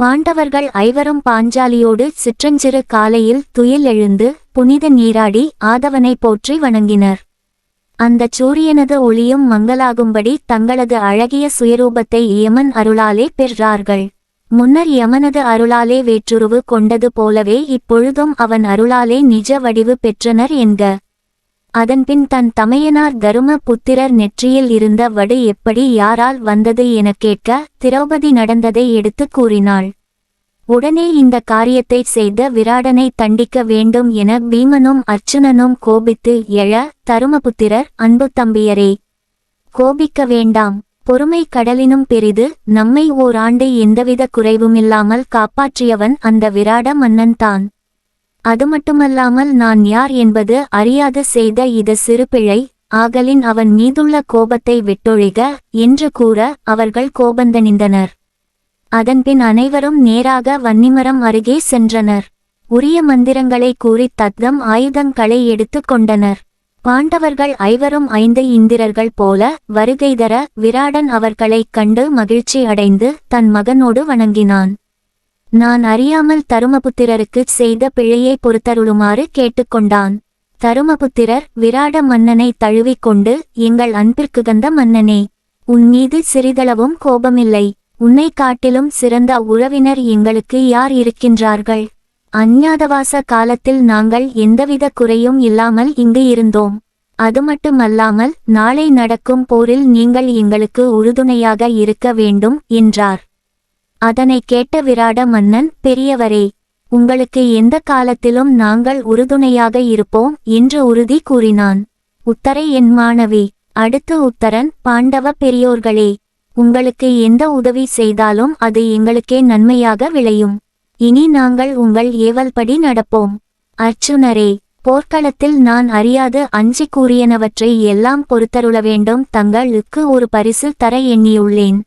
பாண்டவர்கள் ஐவரும் பாஞ்சாலியோடு சிற்றஞ்சிறு காலையில் துயில் எழுந்து புனித நீராடி ஆதவனை போற்றி வணங்கினர். அந்தச் சூரியனது ஒளியும் மங்களாகும்படி தங்களது அழகிய சுயரூபத்தை யமன் அருளாலே பெற்றார்கள். முன்னர் யமனது அருளாலே வேற்றுருவு கொண்டது போலவே இப்பொழுதும் அவன் அருளாலே நிஜ வடிவு பெற்றனர் என்க. அதன்பின் தன் தமையனார் தரும புத்திரர் நெற்றியில் இருந்த வடு எப்படி யாரால் வந்தது எனக் கேட்க திரௌபதி நடந்ததை எடுத்துக் கூறினாள். உடனே இந்த காரியத்தை செய்த விராடனை தண்டிக்க வேண்டும் என பீமனும் அர்ச்சுனனும் கோபித்து எழ தருமபுத்திரர் அன்பு தம்பியரே கோபிக்க வேண்டாம். பொறுமை கடலினும் பெரிது. நம்மை ஓராண்டு எந்தவித குறைவுமில்லாமல் காப்பாற்றியவன் அந்த விராட மன்னன்தான் அது மட்டுமல்லாமல் நான் யார் என்பது அறியாது செய்த இது சிறு பிழை ஆகலின் அவன் மீதுள்ள கோபத்தை விட்டொழிக என்று கூற அவர்கள் கோபந்தணிந்தனர். அதன்பின் அனைவரும் நேராக வன்னிமரம் அருகே சென்றனர். உரிய மந்திரங்களை கூறி தத்தம் ஆயுதங்களை எடுத்துக் கொண்டனர். பாண்டவர்கள் ஐவரும் ஐந்து இந்திரர்கள் போல வருகைதர விராடன் அவர்களைக் கண்டு மகிழ்ச்சி அடைந்து தன் மகனோடு வணங்கினான். நான் அறியாமல் தருமபுத்திரருக்கு செய்த பிழையை பொறுத்தருளுமாறு கேட்டுக்கொண்டான். தருமபுத்திரர் விராட மன்னனை தழுவிக்கொண்டு எங்கள் அன்பிற்குகந்த மன்னனே உன் மீது சிறிதளவும் கோபமில்லை. உன்னை காட்டிலும் சிறந்த உறவினர் எங்களுக்கு யார் இருக்கின்றார்கள்? அஞ்ஞாதவாச காலத்தில் நாங்கள் எந்தவித குறையும் இல்லாமல் இங்கு இருந்தோம். அது மட்டுமல்லாமல் நாளை நடக்கும் போரில் நீங்கள் எங்களுக்கு உறுதுணையாக இருக்க வேண்டும் என்றார். அதனை கேட்ட விராட மன்னன் பெரியவரே உங்களுக்கு எந்த காலத்திலும் நாங்கள் உறுதுணையாக இருப்போம் என்று உறுதி கூறினான். உத்தரை என் மாணவி அடுத்து உத்தரன் பாண்டவ பெரியோர்களே உங்களுக்கு எந்த உதவி செய்தாலும் அது எங்களுக்கே நன்மையாக விளையும். இனி நாங்கள் உங்கள் ஏவல்படி நடப்போம். அர்ச்சுனரே போர்க்களத்தில் நான் அறியாது அஞ்சி கூறியனவற்றை எல்லாம் பொறுத்தருள வேண்டும். தங்களுக்கு ஒரு பரிசு தர எண்ணியுள்ளேன்.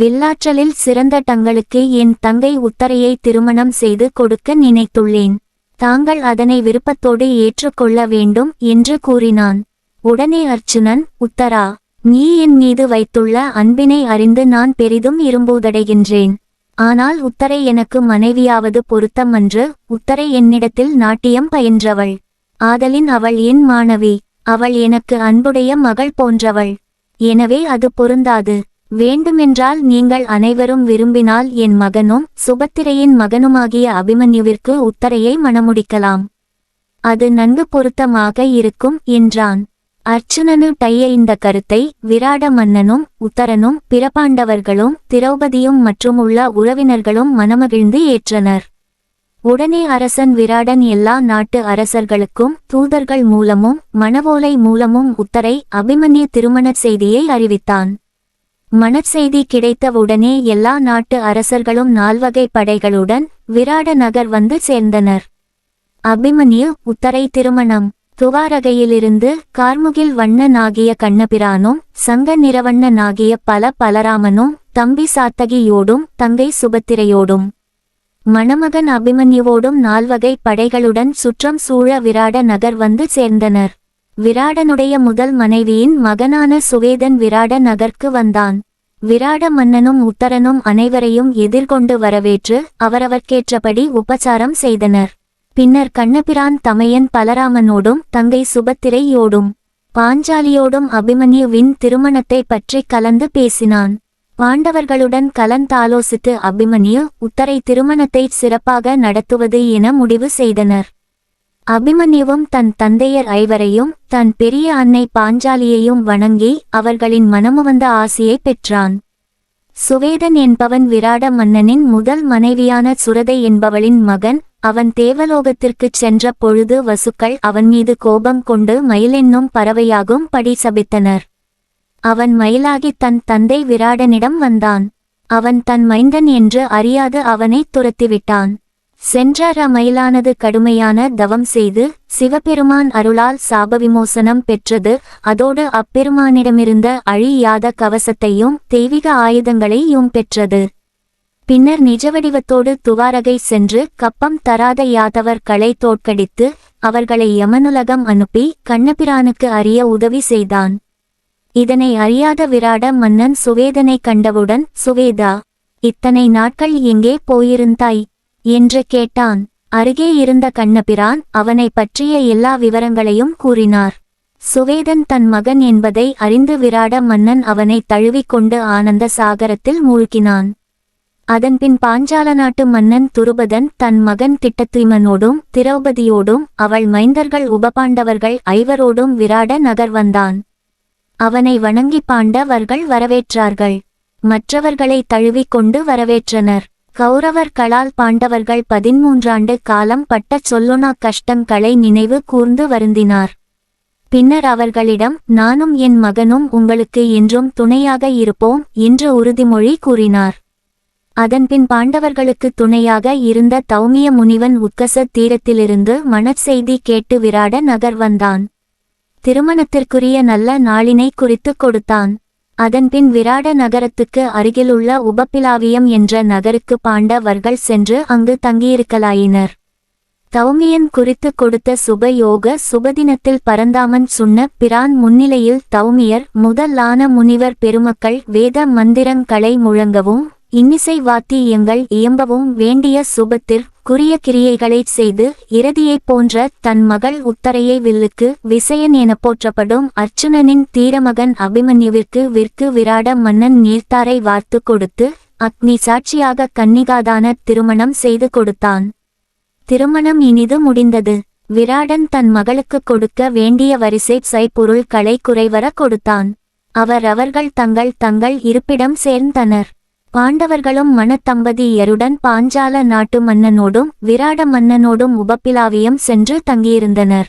வில்லாற்றலில் சிறந்த டங்களுக்கு என் தங்கை உத்தரையை திருமணம் செய்து கொடுக்க நினைத்துள்ளேன். தாங்கள் அதனை விருப்பத்தோடு ஏற்றுக்கொள்ள வேண்டும் என்று கூறினான். உடனே அர்ச்சுனன் உத்தரா நீ என் மீது வைத்துள்ள அன்பினை அறிந்து நான் பெரிதும் இரும்புதடைகின்றேன். ஆனால் உத்தரை எனக்கு மனைவியாவது பொருத்தமன்று உத்தரை என்னிடத்தில் நாட்டியம் பயின்றவள். ஆதலின் அவள் என் மாணவி அவள் எனக்கு அன்புடைய மகள் போன்றவள். எனவே அது பொருந்தாது. வேண்டுமென்றால் நீங்கள் அனைவரும் விரும்பினால் என் மகனும் சுபத்திரையின் மகனுமாகிய அபிமன்யுவிற்கு உத்தரையை மணமுடிக்கலாம். அது நன்கு பொருத்தமாக இருக்கும் என்றான். அர்ச்சுனனு டைய இந்த கருத்தை விராட மன்னனும் உத்தரனும் பிறபாண்டவர்களும் திரௌபதியும் மற்றும் உள்ள உறவினர்களும் மனமகிழ்ந்து ஏற்றனர். உடனே அரசன் விராடன் எல்லா நாட்டு அரசர்களுக்கும் தூதர்கள் மூலமும் மணவோலை மூலமும் உத்தரை அபிமன்யு திருமணச் செய்தியை அறிவித்தான். மணற்செய்தி கிடைத்தவுடனே எல்லா நாட்டு அரசர்களும் நால்வகை படைகளுடன் விராட நகர் வந்து சேர்ந்தனர். அபிமன்யு உத்தரை திருமணம். துவாரகையிலிருந்து கார்முகில் வண்ணனாகிய கண்ணபிரானும் சங்க நிறவண்ணனாகிய பல பலராமனும் தம்பி சாத்தகியோடும் தங்கை சுபத்திரையோடும் மணமகன் அபிமன்யுவோடும் நால்வகை படைகளுடன் சுற்றம் சூழ விராட நகர் வந்து சேர்ந்தனர். விராடனுடைய முதல் மனைவியின் மகனான சுவேதன் விராட நகர்க்கு வந்தான். விராட மன்னனும் உத்தரனும் அனைவரையும் எதிர்கொண்டு வரவேற்று அவரவர்க்கேற்றபடி உபசாரம் செய்தனர். பின்னர் கண்ணபிரான் தமையன் பலராமனோடும் தங்கை சுபத்திரையோடும் பாஞ்சாலியோடும் அபிமன்யுவின் திருமணத்தை பற்றி கலந்து பேசினான். பாண்டவர்களுடன் கலந்தாலோசித்து அபிமன்யு உத்தரை திருமணத்தை சிறப்பாக நடத்துவது என முடிவு செய்தனர். அபிமன்யுவும் தன் தந்தையர் ஐவரையும் தன் பெரிய அன்னை பாஞ்சாலியையும் வணங்கி அவர்களின் மனமுவந்த ஆசியை பெற்றான். சுவேதன் என்பவன் விராட மன்னனின் முதல் மனைவியான சுரதை என்பவளின் மகன் அவன் தேவலோகத்திற்குச் சென்ற பொழுது வசுக்கள் அவன் மீது கோபம் கொண்டு மயிலென்னும் பறவையாகும் படி சபித்தனர். அவன் மயிலாகி தன் தந்தை விராடனிடம் வந்தான். அவன் தன் மைந்தன் என்று அறியாது அவனை துரத்திவிட்டான். சென்ற மயிலானது கடுமையான தவம் செய்து சிவபெருமான் அருளால் சாபவிமோசனம் பெற்றது. அதோடு அப்பெருமானிடமிருந்த அழியாத கவசத்தையும் தெய்வீக ஆயுதங்களையும் பெற்றது. பின்னர் நிஜவடிவத்தோடு துவாரகை சென்று கப்பம் தராத யாதவர்களை தோற்கடித்து அவர்களை யமனுலகம் அனுப்பி கண்ணபிரானுக்கு அறிய உதவி செய்தான். இதனை அறியாத விராட மன்னன் சுவேதனை கண்டவுடன் சுவேதா இத்தனை நாட்கள் எங்கே போயிருந்தாய்? என்று கேட்டான். அருகே இருந்த கண்ணபிரான் அவனை பற்றிய எல்லா விவரங்களையும் கூறினார். சுவேதன் தன் மகன் என்பதை அறிந்து விராட மன்னன் அவனை தழுவிக்கொண்டு ஆனந்த சாகரத்தில் மூழ்கினான். அதன்பின் பாஞ்சால நாட்டு மன்னன் துருபதன் தன் மகன் திட்டத்துய்மனோடும் திரௌபதியோடும் அவள் மைந்தர்கள் உபபாண்டவர்கள் ஐவரோடும் விராட நகர் வந்தான். அவனை வணங்கி பாண்டவர்கள் வரவேற்றார்கள். மற்றவர்களை தழுவிக்கொண்டு வரவேற்றனர். கௌரவர்களால் பாண்டவர்கள் பதிமூன்றாண்டு காலம் பட்ட சொல்லுனா கஷ்டங்களை நினைவு கூர்ந்து வருந்தினார். பின்னர் அவர்களிடம் நானும் என் மகனும் உங்களுக்கு என்றும் துணையாக இருப்போம் என்று உறுதிமொழி கூறினார். அதன்பின் பாண்டவர்களுக்கு துணையாக இருந்த தௌமிய முனிவன் உக்கச தீரத்திலிருந்து மனச்செய்தி கேட்டு விராட நகர் வந்தான். திருமணத்திற்குரிய நல்ல நாளினை குறித்துக் கொடுத்தான். அதன்பின் விராட நகரத்துக்கு அருகிலுள்ள உபப்பிலாவியம் என்ற நகருக்கு பாண்டவர்கள் சென்று அங்கு தங்கியிருக்கலாயினர். தௌமியன் குறித்து கொடுத்த சுபயோக சுபதினத்தில் பரந்தாமன் சொன்ன பிரான் முன்னிலையில் தௌமியர் முதலான முனிவர் பெருமக்கள் வேத மந்திரங்களை முழங்கவும் இன்னிசை வாத்தியங்கள் இயம்பவும் வேண்டிய சுபத்திற் குறிய கிரியைகளைச் செய்து இறுதியைப் போன்ற தன் மகள் உத்தரையை வில்லுக்கு விசயன் என போற்றப்படும் அர்ச்சுனனின் தீரமகன் அபிமன்யுவிற்கு விற்கு விராட மன்னன் நீர்த்தாரை வார்த்து கொடுத்து அக்னி சாட்சியாக கன்னிகாதான திருமணம் செய்து கொடுத்தான். திருமணம் இனிது முடிந்தது. விராடன் தன் மகளுக்கு கொடுக்க வேண்டிய வரிசை சைப்பொருள்களை குறைவர கொடுத்தான். அவர் அவர்கள் தங்கள் தங்கள் இருப்பிடம் சேர்ந்தனர். பாண்டவர்களும் மணத்தம்பதியருடன் பாஞ்சால நாட்டு மன்னனோடும் விராட மன்னனோடும் உபப்பிலாவியம் சென்று தங்கியிருந்தனர்.